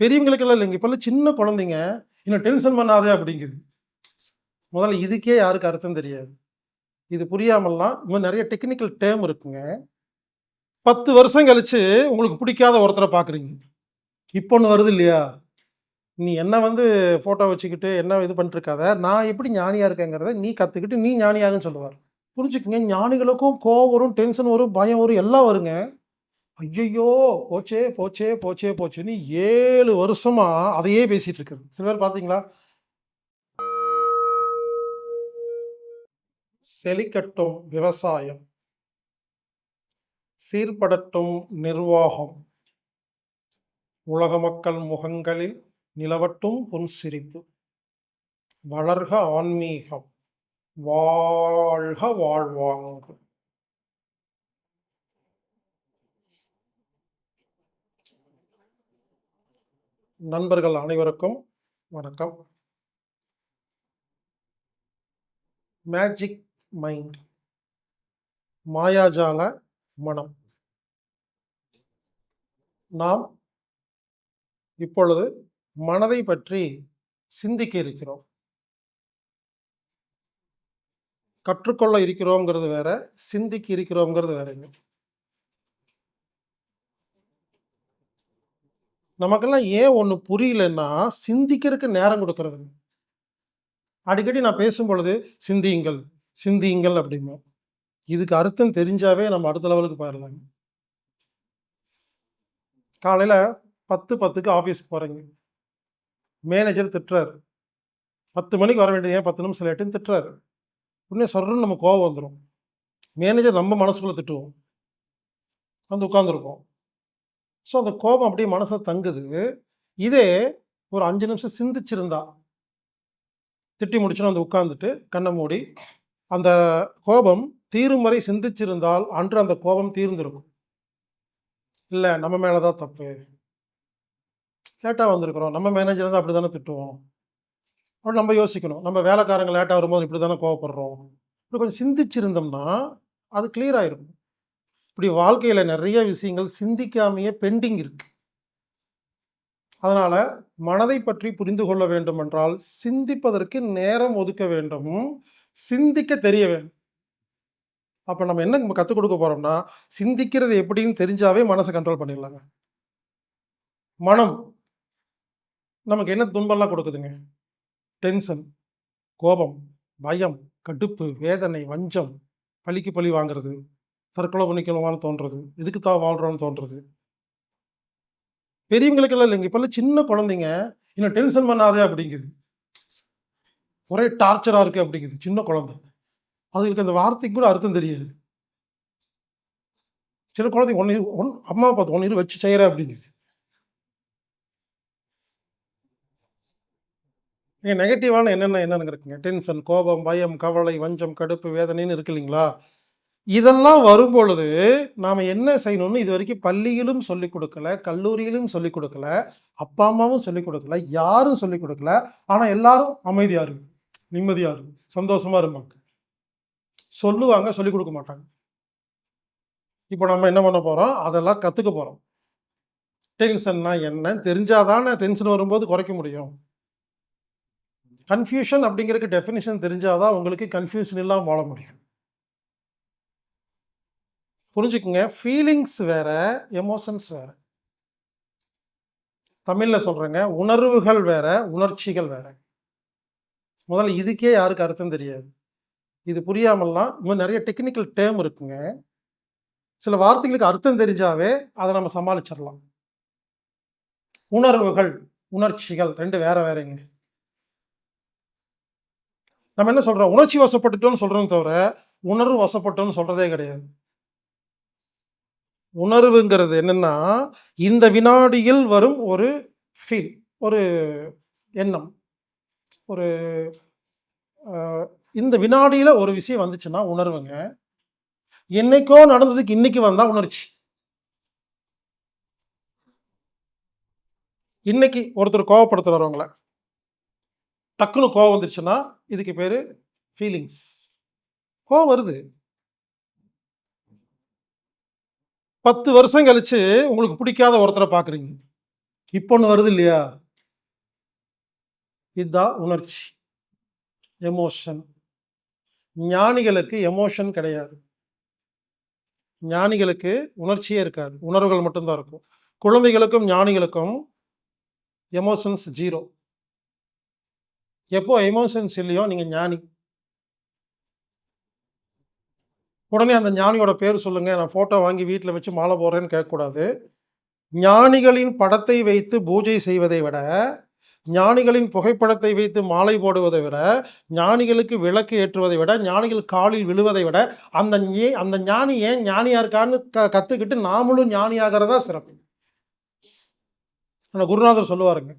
பெரியவங்களுக்கெல்லாம் இல்லைங்க. இப்போல்லாம் சின்ன குழந்தைங்க இன்னும் டென்ஷன் பண்ணாதே அப்படிங்குது. முதல்ல இதுக்கே யாருக்கு அர்த்தம் தெரியாது. இது புரியாமல்லாம் இன்னும் நிறைய டெக்னிக்கல் டேர்ம் இருக்குங்க. பத்து வருஷம் கழிச்சு உங்களுக்கு பிடிக்காத ஒருத்தரை பார்க்குறீங்க இப்போ ஒன்று வருது இல்லையா? நீ என்ன வந்து ஃபோட்டோ வச்சுக்கிட்டு என்ன இது பண்ணிட்டுருக்காத? நான் எப்படி ஞானியாக இருக்கேங்கிறத நீ கற்றுக்கிட்டு நீ ஞானியாகன்னு சொல்லுவார். புரிஞ்சுக்கங்க. ஞானிகளுக்கும் கோவம் வரும் டென்ஷன் வரும் பயம் வரும் எல்லாம் வருங்க. ஐயையோ போச்சே போச்சே போச்சே போச்சேன்னு ஏழு வருஷமா அதையே பேசிட்டு இருக்குது. சில பேர் பார்த்தீங்களா செழிக்கட்டும் விவசாயம். சீர்படட்டும் நிர்வாகம். உலக மக்கள் முகங்களில் நிலவட்டும் புன்சிரிப்பு வளர்க ஆன்மீகம். வாழ்க வாழ்வாங்கு. நண்பர்கள் அனைவருக்கும் வணக்கம். மேஜிக் மைண்ட் மாயாஜால மனம். நாம் இப்பொழுது மனதை பற்றி சிந்திக்க இருக்கிறோம். கற்றுக்கொள்ள இருக்கிறோங்கிறது வேற சிந்திக்க இருக்கிறோங்கிறது வேறங்க நமக்கெல்லாம் ஏன் ஒன்று புரியலன்னா சிந்திக்கிறதுக்கு நேரம் கொடுக்கறது அடிக்கடி நான் பேசும் பொழுது சிந்தியுங்கள் சிந்தியுங்கள் அப்படிமா இதுக்கு அர்த்தம் தெரிஞ்சாவே நம்ம அடுத்த லெவலுக்கு போயிடலாங்க காலையில் பத்து பத்துக்கு ஆஃபீஸ்க்கு போகிறீங்க மேனேஜர் திட்டுறாரு. பத்து மணிக்கு வர வேண்டியது ஏன் பத்து நிமிஷம் லேட்டுன்னு திட்டுறாரு. உடனே சொல்கிறோன்னு நம்ம கோவம் வந்துடும் மேனேஜர் நம்ம மனசுக்குள்ளே திட்டுவோம். வந்து உட்காந்துருப்போம் ஸோ அந்த கோபம் அப்படியே மனசில் தங்குது. இதே ஒரு அஞ்சு நிமிஷம் சிந்திச்சிருந்தா திட்டி முடிச்சுன்னு வந்து உட்காந்துட்டு கண்ணை மூடி அந்த கோபம் தீரும் வரை சிந்திச்சிருந்தால் அன்று அந்த கோபம் தீர்ந்திருக்கும். இல்லை நம்ம மேலே தான் தப்பு. லேட்டாக வந்திருக்கிறோம். நம்ம மேனேஜர் தான் அப்படி தானே திட்டுவோம். அப்படி நம்ம யோசிக்கணும். நம்ம வேலைக்காரங்க லேட்டாக வரும்போது இப்படி தானே கோவப்படுறோம். இப்படி கொஞ்சம் சிந்திச்சிருந்தோம்னா அது கிளியர் ஆகிருக்கும் இப்படி வாழ்க்கையில் நிறைய விஷயங்கள் சிந்திக்காமையே பெண்டிங் இருக்கு. அதனால் மனதை பற்றி புரிந்து கொள்ள வேண்டும் என்றால் சிந்திப்பதற்கு நேரம் ஒதுக்க வேண்டும். சிந்திக்க தெரிய வேண்டும். அப்போ நம்ம என்ன நம்ம கற்றுக் கொடுக்க போகிறோம்னா சிந்திக்கிறது எப்படின்னு தெரிஞ்சாவே மனசை கண்ட்ரோல் பண்ணிடலாங்க. மனம். நமக்கு என்ன துன்பம்லாம் கொடுக்குதுங்க? டென்ஷன் கோபம் பயம் கடுப்பு வேதனை வஞ்சம் பழிக்கு பழி வாங்குறது. தற்கொலை பண்ணிக்கணுமான்னு தோன்றது. இதுக்கு தான் வாழ்கிறோன்னு தோன்றது. பெரியவங்களுக்கெல்லாம் இல்லைங்க. இப்போல்லாம் சின்ன குழந்தைங்க இன்னும் டென்ஷன் பண்ணாதே அப்படிங்குது. ஒரே டார்ச்சராக இருக்குது அப்படிங்குது. சின்ன குழந்தை. அதுகளுக்கு அந்த வார்த்தைக்கு கூட அர்த்தம் தெரியாது. சில குழந்தைங்க ஒன்று ஒன் அம்மா பார்த்து ஒன்று வச்சு செய்கிற அப்படிங்குது. நீங்கள் நெகட்டிவான என்னென்ன என்னென்னு இருக்குங்க? டென்ஷன் கோபம் பயம் கவலை வஞ்சம் கடுப்பு வேதனைன்னு இருக்கு இல்லைங்களா? இதெல்லாம் வரும்பொழுது நாம் என்ன செய்யணும்னு இது வரைக்கும் பள்ளியிலும் சொல்லிக் கொடுக்கல கல்லூரியிலும் சொல்லிக் கொடுக்கல அப்பா அம்மாவும் சொல்லிக் கொடுக்கல யாரும் சொல்லிக் கொடுக்கல. ஆனால் எல்லாரும் அமைதியாக இருக்கும் நிம்மதியாக இருக்கும் சந்தோஷமாக இருப்பாங்க சொல்லுவாங்க சொல்லிக் கொடுக்க மாட்டாங்க. இப்போ நம்ம என்ன பண்ண போகிறோம் அதெல்லாம் கற்றுக்க போகிறோம் டென்ஷன்னா என்ன? தெரிஞ்சாதானே டென்ஷன் வரும்போது குறைக்க முடியும். கன்ஃபியூஷன் அப்படிங்கிறதுக்கு டெஃபினிஷன் தெரிஞ்சாதான் உங்களுக்கு கன்ஃபியூஷன் இல்லாமல் வாழ முடியும். புரிஞ்சுக்குங்க. ஃபீலிங்ஸ் வேற எமோஷன்ஸ் வேற. தமிழில் சொல்கிறேங்க உணர்வுகள் வேற உணர்ச்சிகள் வேற. முதல்ல இதுக்கே யாருக்கு அர்த்தம் தெரியாது. இது புரியாமல்லாம் இன்னும் நிறைய டெக்னிக்கல் டேர்ம் இருக்குங்க. சில வார்த்தைகளுக்கு அர்த்தம் தெரிஞ்சாவே அதை நம்ம சமாளிச்சிடலாம். உணர்வுகள் உணர்ச்சிகள் ரெண்டு வேற வேறங்க. நம்ம என்ன சொல்கிறோம் உணர்ச்சி வசப்பட்டுட்டோம்னு சொல்கிறோம் தவிர உணர்வு வசப்பட்டோம்னு சொல்கிறதே கிடையாது. உணர்வுங்கிறது என்னென்னா இந்த வினாடியில் வரும் ஒரு ஃபீல் ஒரு எண்ணம். ஒரு இந்த வினாடியில் ஒரு விஷயம் வந்துச்சுன்னா உணர்வுங்க. என்னைக்கோ நடந்ததுக்கு இன்னைக்கு வந்தால் உணர்ச்சி. இன்னைக்கு ஒருத்தர் கோவப்படுத்துகிறவங்கள டக்குன்னு கோவம் வந்துருச்சுன்னா இதுக்கு பேர் ஃபீலிங்ஸ் கோவம் வருது. பத்து வருஷம் கழிச்சு உங்களுக்கு பிடிக்காத ஒருத்தரை பார்க்குறீங்க. இப்போ ஒன்று வருது இல்லையா? இதுதான் உணர்ச்சி. எமோஷன் ஞானிகளுக்கு எமோஷன் கிடையாது. ஞானிகளுக்கு உணர்ச்சியே இருக்காது. உணர்வுகள் மட்டும்தான் இருக்கும். குழந்தைகளுக்கும் ஞானிகளுக்கும் எமோஷன்ஸ் ஜீரோ எப்போ எமோஷன்ஸ் இல்லையோ நீங்கள் ஞானி. உடனே அந்த ஞானியோட பேர் சொல்லுங்க. நான் ஃபோட்டோ வாங்கி வீட்டில் வச்சு மாலை போடுறேன்னு கேட்கக்கூடாது. ஞானிகளின் படத்தை வைத்து பூஜை செய்வதை விட ஞானிகளின் புகைப்படத்தை வைத்து மாலை போடுவதை விட ஞானிகளுக்கு விளக்கு ஏற்றுவதை விட ஞானிகள் காலில் விழுவதை விட அந்த ஏ அந்த ஞானி ஏன் ஞானியா இருக்கான்னு க கற்றுக்கிட்டு நாமளும் ஞானியாகிறதா சிறப்பு. ஆனால் குருநாதர் சொல்லுவாருங்க.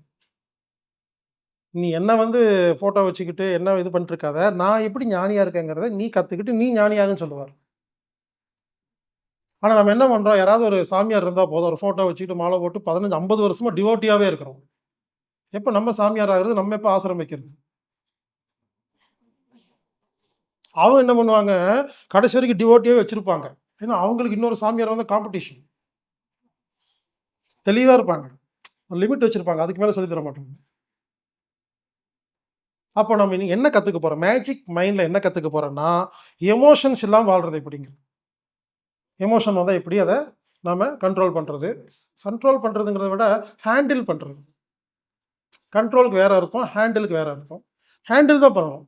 நீ என்ன வந்து ஃபோட்டோ வச்சுக்கிட்டு என்ன இது பண்ணிட்டுருக்காத நான் எப்படி ஞானியாக இருக்கேங்கிறத நீ கற்றுக்கிட்டு நீ ஞானியாகன்னு சொல்லுவார். ஆனால் நம்ம என்ன பண்ணுறோம் யாராவது ஒரு சாமியார் இருந்தால் போதும். ஒரு ஃபோட்டோ வச்சுக்கிட்டு மாலை போட்டு பதினஞ்சு ஐம்பது வருஷமாக டிவோட்டியாகவே இருக்கிறோம். எப்போ நம்ம சாமியார் ஆகிறது? நம்ம எப்போ ஆசிரம் வைக்கிறது? அவங்க என்ன பண்ணுவாங்க? கடைசி வரைக்கும் டிவோட்டியாகவே வச்சுருப்பாங்க. ஏன்னா அவங்களுக்கு இன்னொரு சாமியார் வந்து காம்படிஷன் தெளிவாக இருப்பாங்க. லிமிட் வச்சுருப்பாங்க. அதுக்கு மேலே சொல்லி தர மாட்டாங்க. அப்போ நம்ம இனி என்ன கற்றுக்க போகிறோம் மேஜிக் மைண்டில் என்ன கற்றுக்க போகிறோம்னா எமோஷன்ஸ் எல்லாம் வாழ்கிறது எப்படிங்கிறது. எமோஷன் வந்தால் எப்படி அதை நாம் கண்ட்ரோல் பண்ணுறது கண்ட்ரோல் பண்ணுறதுங்கிறத விட ஹேண்டில் பண்ணுறது கண்ட்ரோலுக்கு வேற அர்த்தம் ஹேண்டிலுக்கு வேற அர்த்தம். ஹேண்டில் தான் பண்ணணும்.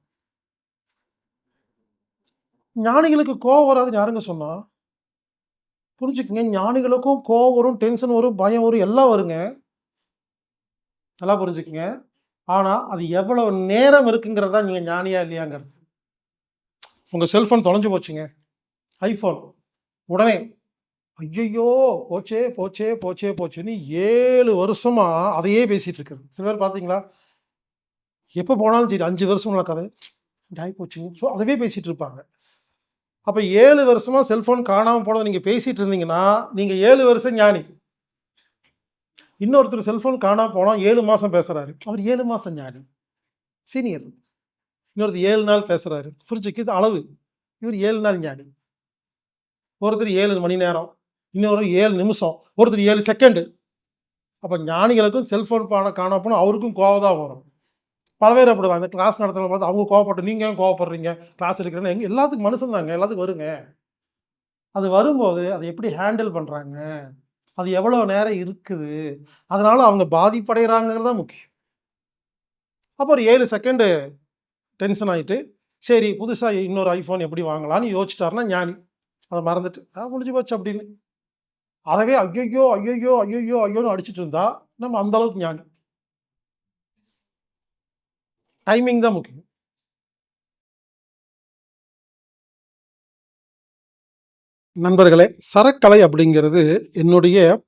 ஞானிகளுக்கு கோவம் வராதுன்னு யாருங்க சொன்னா? புரிஞ்சுக்கங்க ஞானிகளுக்கும் கோவம் வரும் டென்ஷன் வரும் பயம் வரும் எல்லாம் வருங்க. நல்லா புரிஞ்சுக்கங்க. ஆனால் அது எவ்வளவு நேரம் இருக்குங்கிறது தான் நீங்கள் ஞானியா இல்லையாங்கிறது. உங்கள் செல்ஃபோன் தொலைஞ்சு போச்சுங்க. ஐஃபோன் உடனே ஐயையோ போச்சே போச்சே போச்சே போச்சுன்னு ஏழு வருஷமா அதையே பேசிட்டு இருக்குது. சில பேர் பார்த்தீங்களா எப்போ போனாலும் சரி அஞ்சு வருஷம் உள்ள கதை. டாய் போச்சு. ஸோ அதவே பேசிட்டு இருப்பாங்க. அப்போ ஏழு வருஷமா செல்ஃபோன் காணாமல் போனதை நீங்கள் பேசிட்டு இருந்தீங்கன்னா நீங்கள் ஏழு வருஷம் ஞானி. இன்னொருத்தர் செல்ஃபோன் காணாமல் போனால் ஏழு மாதம் பேசுகிறாரு அவர் ஏழு மாதம் ஞானி. சீனியர். இன்னொருத்தர் ஏழு நாள் பேசுகிறாரு புரிஞ்சுக்கு இது அளவு. இவர் ஏழு நாள் ஞானி. ஒருத்தர் ஏழு மணி நேரம் இன்னொரு ஏழு நிமிஷம் ஒருத்தர் ஏழு செகண்டு அப்போ ஞானிகளுக்கும் செல்ஃபோன் பாட காணப்போனால் அவருக்கும் கோவம் தான் வரும். பல பேர் அப்படிதான். இந்த கிளாஸ் நடத்துகிற பார்த்து அவங்க கோவப்பட்டு நீங்கள் ஏன் கோவப்படுறீங்க? கிளாஸ் எடுக்கிறேன்னு. எங்கள் எல்லாத்துக்கும் மனுஷன் தாங்க. எல்லாத்துக்கும் வருங்க. அது வரும்போது அதை எப்படி ஹேண்டில் பண்ணுறாங்க அது எவ்வளோ நேரம் இருக்குது? அதனால் அவங்க பாதிப்படைகிறாங்கிறது தான் முக்கியம். அப்போ ஒரு ஏழு செகண்டு டென்ஷன் ஆகிட்டு சரி புதுசாக இன்னொரு ஐஃபோன் எப்படி வாங்கலாம்னு யோசிச்சிட்டாருன்னா ஞானி. அதை மறந்துட்டு ஆ முடிஞ்சு போச்சு அப்படின்னு. அதவே ஐயோ ஐயோ ஐயோ ஐயோன்னு அடிச்சிட்டு இருந்தா நம்ம அந்த அளவுக்கு ஞானி டைமிங் தான் முக்கியம். நண்பர்களே சரக்கலை அப்படிங்கிறது என்னுடைய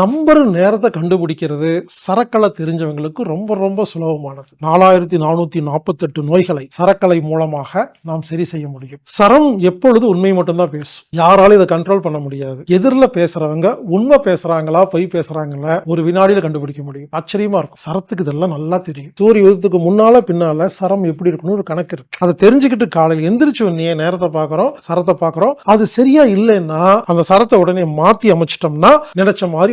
நம்பர் நேரத்தை கண்டுபிடிக்கிறது சரக்கலை தெரிஞ்சவங்களுக்கு ரொம்ப ரொம்ப சுலபமானது. நாலாயிரத்தி நானூத்தி நாற்பத்தெட்டு நோய்களை சரக்கலை மூலமாக நாம் சரி செய்ய முடியும். சரம் எப்பொழுது உண்மை மட்டும்தான் பேசும். யாராலும் இதை கண்ட்ரோல் பண்ண முடியாது. எதிரில் பேசுறவங்க உண்மை பேசுறாங்களா பொய் பேசுறாங்களா ஒரு வினாடியில கண்டுபிடிக்க முடியும். ஆச்சரியமா இருக்கும். சரத்துக்கு இதெல்லாம் நல்லா தெரியும். சூரிய உதயத்துக்கு முன்னால பின்னால சரம் எப்படி இருக்கணும் ஒரு கணக்கு இருக்கு. அதை தெரிஞ்சுக்கிட்டு காலையில் எந்திரிச்சு உடனே நேரத்தை பார்க்குறோம் சரத்தை பார்க்கறோம். அது சரியா இல்லைன்னா அந்த சரத்தை உடனே மாற்றி அமைச்சிட்டோம்னா நினைச்ச மாதிரி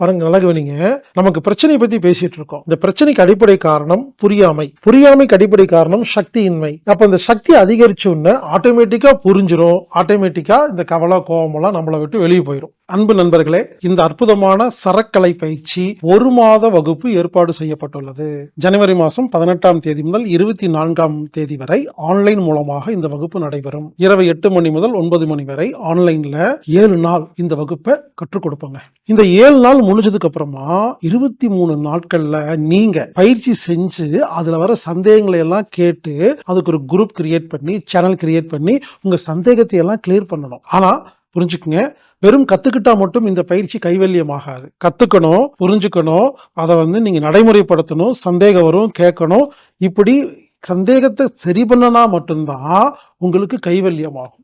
பாருங்க நல்லா கவனிங்க. நமக்கு பிரச்சனையை பத்தி பேசிட்டு இருக்கோம். இந்த பிரச்சனைக்கு அடிப்படை காரணம் புரியாமை. புரியாமைக்கு அடிப்படை காரணம் சக்தியின்மை. அப்ப இந்த சக்தி அதிகரிச்ச உடனே ஆட்டோமேட்டிக்கா புரிஞ்சிடும் ஆட்டோமேட்டிக்கா இந்த கவலை கோபமெல்லாம் நம்மளை விட்டு வெளியே போயிடும் அன்பு நண்பர்களே இந்த அற்புதமான சரக்கலை பயிற்சி ஒரு மாத வகுப்பு ஏற்பாடு செய்யப்பட்டுள்ளது. ஜனவரி மாதம் பதினெட்டாம் தேதி முதல் இருபத்தி நான்காம் தேதி வரை ஆன்லைன் மூலமாக இந்த வகுப்பு நடைபெறும். இரவு எட்டு மணி முதல் ஒன்பது மணி வரை ஆன்லைன்ல ஏழு நாள் இந்த வகுப்பை கற்றுக் கொடுப்போங்க. இந்த ஏழு நாள் முடிஞ்சதுக்கு அப்புறமா இருபத்தி மூணு நாட்கள்ல நீங்க பயிற்சி செஞ்சு அதுல வர சந்தேகங்களை எல்லாம் கேட்டு அதுக்கு ஒரு குரூப் கிரியேட் பண்ணி சேனல் கிரியேட் பண்ணி உங்க சந்தேகத்தை எல்லாம் கிளியர் பண்ணணும். ஆனா புரிஞ்சுக்குங்க. வெறும் கத்துக்கிட்டா மட்டும் இந்த பயிற்சி கைவல்யமாகாது. கத்துக்கணும் புரிஞ்சுக்கணும் அதை வந்து நீங்க நடைமுறைப்படுத்தணும் சந்தேகம் வரும் கேட்கணும். இப்படி சந்தேகத்தை சரி பண்ணனா மட்டும்தான் உங்களுக்கு கைவல்யமாகும்.